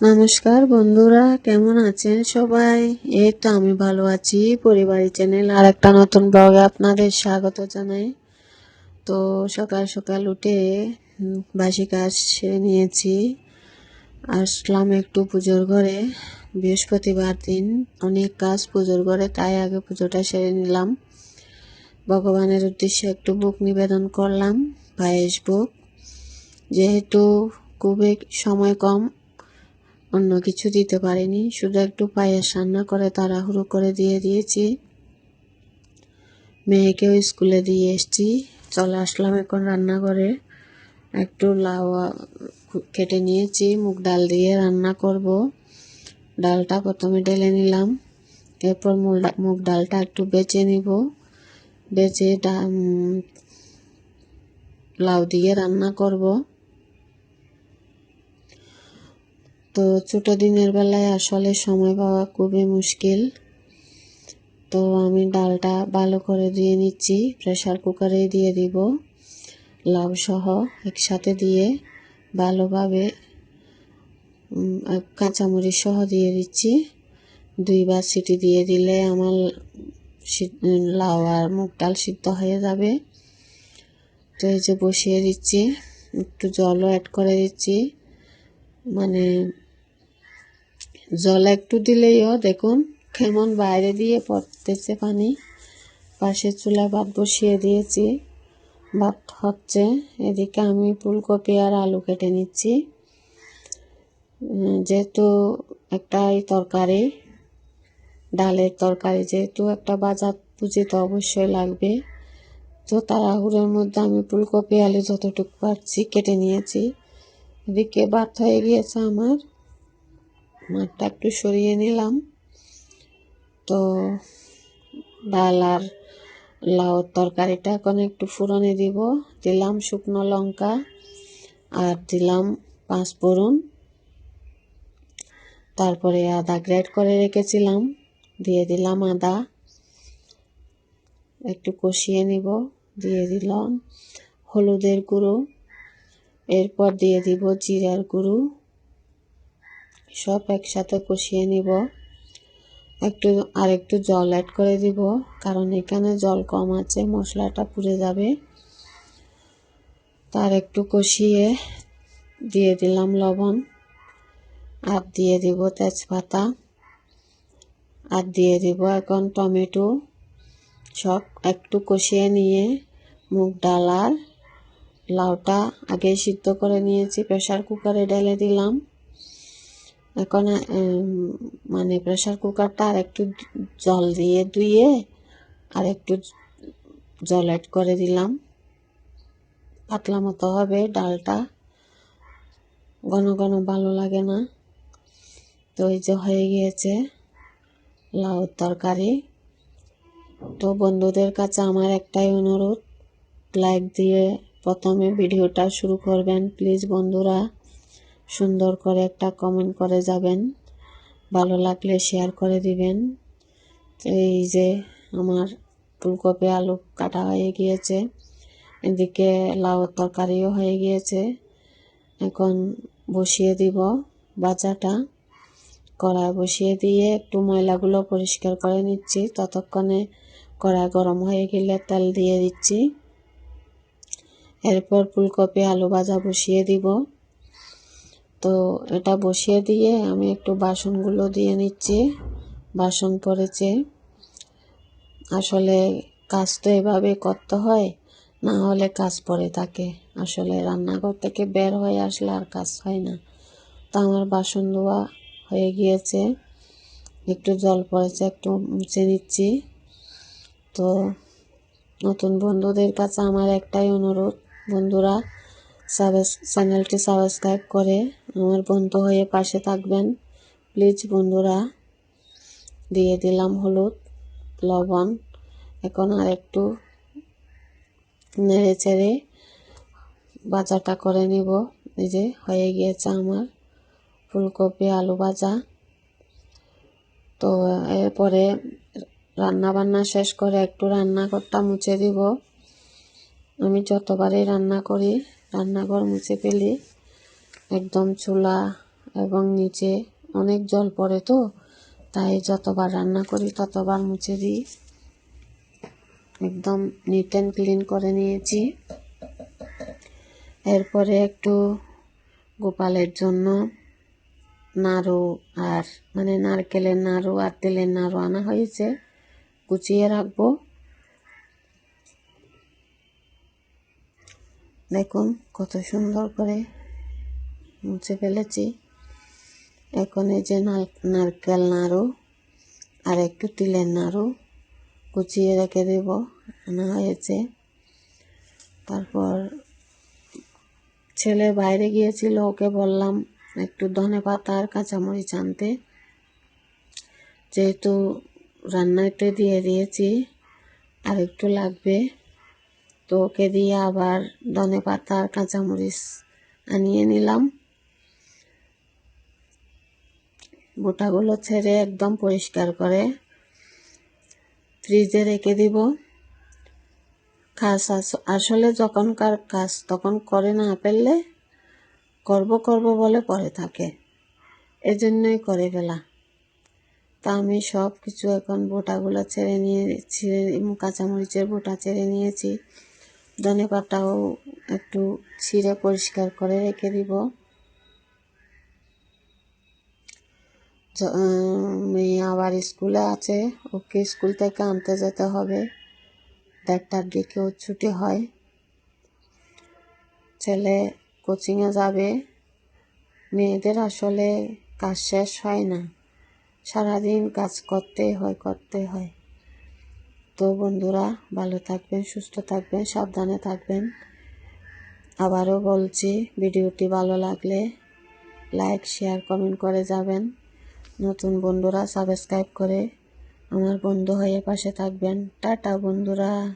নমস্কার বন্ধুরা, কেমন আছেন সবাই? এই তো আমি ভালো আছি, পরিবারী চ্যানেল আর একটা নতুন ব্লগে আপনাদের স্বাগত জানাই। তো সকাল সকাল উঠে বাসি কাজ সেরে নিয়েছি। আসলাম একটু পুজোর ঘরে, বৃহস্পতিবার দিন অনেক কাজ পুজোর ঘরে, তাই আগে পুজোটা সেরে নিলাম। ভগবানের উদ্দেশ্যে একটু বুক নিবেদন করলাম, পায়েস বুক যেহেতু খুবই সময় কম অন্য কিছু দিতে পারিনি। শুধু একটু পায়েস রান্না করে তাড়াহুড়ো করে দিয়ে দিয়েছি। মেয়েকেও স্কুলে দিয়ে এসেছি। চলে আসলাম এখন রান্না করে একটু লাউ কেটে নিয়েছি, মুগ ডাল দিয়ে রান্না করব। ডালটা প্রথমে ঢেলে নিলাম। এরপর মুগ- ডালটা একটু বেছে নিব। বেছে লাউ দিয়ে রান্না করব। তো ছোট দিনের বেলায় আসলে সময় পাওয়া খুবই মুশকিল। তো আমি ডালটা ভালো করে দিয়ে নিচ্ছি প্রেশার কুকারে দিয়ে দিব। লাউ সহ একসাথে দিয়ে ভালোভাবে কাঁচামরিচ সহ দিয়ে দিচ্ছি। দুইবার সিটি দিয়ে দিলে আমার লাউ আর মুগ ডাল সিদ্ধ হয়ে যাবে। তো এই যে বসিয়ে দিচ্ছি, একটু জলও অ্যাড করে দিচ্ছি। মানে জল একটু দিলেইও দেখুন কেমন বাইরে দিয়ে পড়তেছে পানি। পাশে চুলা ভাত বসিয়ে দিয়েছি, ভাত হচ্ছে। এদিকে আমি ফুলকপি আর আলু কেটে নিচ্ছি। যেহেতু একটা এই তরকারি, ডালের তরকারি যেহেতু একটা বাজার পুঁজি তো অবশ্যই লাগবে। তো তাড়াহুড়োর মধ্যে আমি ফুলকপি, আলু যতটুকু পারছি কেটে নিয়েছি। এদিকে ভাত হয়ে গিয়েছে আমার। মাঠটা একটু সরিয়ে নিলাম। তো ডাল আর লাউর তরকারিটা এখন একটু ফুরনে দিব। দিলাম শুকনো লঙ্কা আর দিলাম পাঁচ ফোড়ন তারপরে আদা গ্রেড করে রেখেছিলাম, দিয়ে দিলাম আদা। একটু কষিয়ে নিব, দিয়ে দিলাম হলুদের গুঁড়ো। এরপর দিয়ে দিব জিরার গুঁড়ো। সব একসাথে কষিয়ে নিব। একটু আর একটু জল অ্যাড করে দিব, কারণ এখানে জল কম আছে, মশলাটা পুড়ে যাবে। তার একটু কষিয়ে দিয়ে দিলাম লবণ, আর দিয়ে দিব তেজপাতা, আর দিয়ে দিব এখন টমেটো। সব একটু কষিয়ে নিয়ে মুগ ডাল আর লাউটা আগে সিদ্ধ করে নিয়েছি, প্রেসার কুকারে ঢেলে দিলাম। এখন মানে প্রেশার কুকারটা আর একটু জল দিয়ে ধুয়ে আর একটু জল অ্যাড করে দিলাম। পাতলা মতো হবে ডালটা। ঘন ঘন ভালো লাগে না। তো এই যে হয়ে গিয়েছে লাউ তরকারি। তো বন্ধুদের কাছে আমার একটাই অনুরোধ লাইক দিয়ে প্রথমে ভিডিওটা শুরু করবেন প্লিজ বন্ধুরা। সুন্দর করে একটা কমেন্ট করে যাবেন। ভালো লাগলে শেয়ার করে দিবেন। এই যে আমার ফুলকপি আলু কাটা হয়ে গিয়েছে। এদিকে লাউ তরকারিও হয়ে গিয়েছে। এখন বসিয়ে দিব বাজাটা কড়াই বসিয়ে দিয়ে একটু ময়লাগুলো পরিষ্কার করে নিচ্ছি। ততক্ষণে কড়াই গরম হয়ে গেলে তেল দিয়ে দিচ্ছি। এরপর ফুলকপি আলু ভাজা বসিয়ে দিব। তো এটা বসিয়ে দিয়ে আমি একটু বাসনগুলো দিয়ে নিচ্ছি, বাসন পড়েছে। আসলে কাজ তো এভাবে করতে হয়, না হলে কাজ পড়ে থাকে। আসলে রান্নাঘর থেকে বের হয়ে আসলে আর কাজ হয় না। তো আমার বাসন ধোয়া হয়ে গিয়েছে, একটু জল পড়েছে, একটু মুছে নিচ্ছি। তো নতুন বন্ধুদের কাছে আমার একটাই অনুরোধ, বন্ধুরা চ্যানেলটি সাবস্ক্রাইব করে আমার বন্ধু হয়ে পাশে থাকবেন। প্লিজ বন্ধুরা, দিয়ে দিলাম হলুদ, লবণ, এখন আর একটু নেড়ে চেড়ে ভাজাটা করে নিব। এই যে হয়ে গিয়েছে আমার ফুলকপি আলু ভাজা। তো এরপরে রান্না বান্না শেষ করে একটু রান্না রান্নাঘরটা মুছে দিব। আমি যতবারই রান্না করি রান্নাঘর মুছে ফেলি, একদম চুলা এবং নিচে অনেক জল পড়ে তো, তাই যতবার রান্না করি ততবার মুছে দিই। একদম নিট অ্যান্ড ক্লিন করে নিয়েছি। এরপরে একটু গোপালের জন্য নাড়ু আর মানে নারকেলের নাড়ু আর তেলের নাড়ু আনা হয়েছে গুছিয়ে রাখব। দেখুন, কত সুন্দর করে মুছে ফেলেছি। এখন এই যে নারকেল নাড়ু আর একটু তিলের নাড়ু কুচিয়ে রেখে দেব, আনা হয়েছে। তারপর ছেলে বাইরে গিয়েছিল, ওকে বললাম একটু ধনে পাতা আর কাঁচামরিচ আনতে। যেহেতু রান্নাতে দিয়ে দিয়েছি, আর একটু লাগবে। তো ওকে দিয়ে আবার ধনে পাতা আর কাঁচামরিচ আনিয়ে নিলাম। গোটাগুলো ছেড়ে একদম পরিষ্কার করে ফ্রিজে রেখে দিব। কাজ আসলে যখনকার কাজ তখন করে না ফেললে করব করব বলে পরে থাকে। এজন্যই করে ফেলা। তা আমি সব কিছু এখন বোটাগুলো ছেড়ে নিয়ে, ছিঁড়ে কাঁচামরিচের বোটা ছেড়ে নিয়েছি। ধনে পাতাও একটু ছিঁড়ে পরিষ্কার করে রেখে দিব। মেয়ে আবার স্কুলে আছে, ওকে স্কুল থেকে আনতে যেতে হবে। দেড়টার দিকেও ছুটি হয়। ছেলে কোচিংয়ে যাবে। মেয়েদের আসলে কাজ শেষ হয় না। সারাদিন কাজ করতে হয় করতে হয়। তো বন্ধুরা, ভালো থাকবেন, সুস্থ থাকবেন, সাবধানে থাকবেন। আবারও বলছি, ভিডিওটি ভালো লাগলে লাইক, শেয়ার, কমেন্ট করে যাবেন। নতুন বন্ধুরা, সাবস্ক্রাইব করে আমার বন্ধু হয়ে পাশে থাকবেন। টাটা বন্ধুরা।